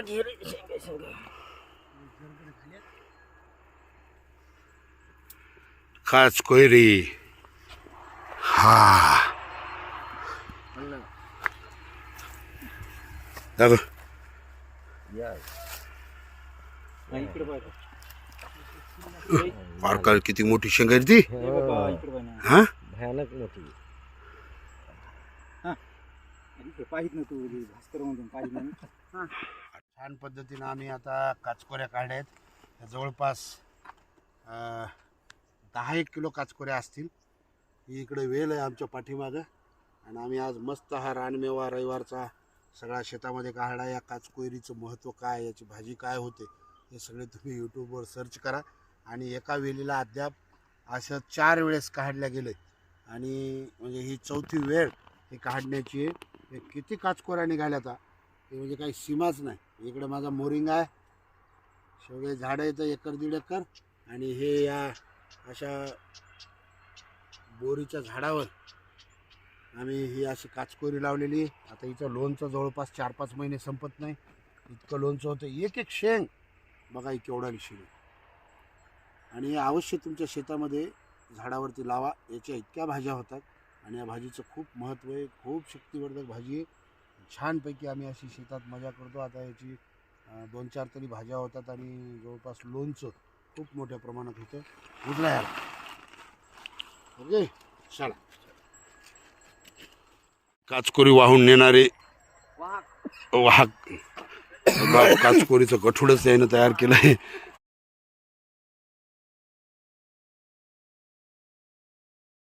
घे रे शेंगा शेंगा खाच कोयरी हा पारकाळ किती मोठी शेंगा ती हे भयानक मोठी पाहिजे ना तू भास्कर म्हणून पाहिजे ना छान पद्धतीनं आम्ही आता काचकोऱ्या काढल्या आहेत जवळपास दहा एक किलो काचकोऱ्या असतील. ही इकडे वेल आहे आमच्या पाठीमागं. आणि आम्ही आज मस्त हा रानमेवा रविवारचा सगळा शेतामध्ये काढला. या काचकोयरीचं महत्त्व काय याची भाजी काय होते हे सगळे तुम्ही यूट्यूबवर सर्च करा. आणि एका वेलीला अद्याप असं चार वेळेस काढल्या गेले आणि म्हणजे ही चौथी वेळ हे काढण्याची आहे. हे किती काचकोऱ्या निघाल्या आता हे म्हणजे काही सीमाच नाही. इकडं माझा मोरिंगा आहे. सगळे झाडं येतं एकर दीड एकर. आणि हे या अशा बोरीच्या झाडावर आम्ही ही अशी काचकोरी लावलेली आता हिचं लोणचं जवळपास चार पाच महिने संपत नाही. इतकं लोणचं होतं. एक एक शेंग. बघा ही केवढाली शेंग आणि अवश्य तुमच्या शेतामध्ये झाडावरती लावा. याच्या इतक्या भाज्या होतात. आणि या भाजीचं खूप महत्त्व आहे. खूप शक्तिवर्धक भाजी आहे. छानपैकी आम्ही अशी शेतात मजा करतो. आता याची दोन चार तरी भाज्या होतात आणि जवळपास लोणचं खूप मोठ्या प्रमाणात होतं. उजला याला ओके? चला. काचकोरी वाहून नेणारे वाहक. काचकोरीचं गठुडच यानं तयार केलं आहे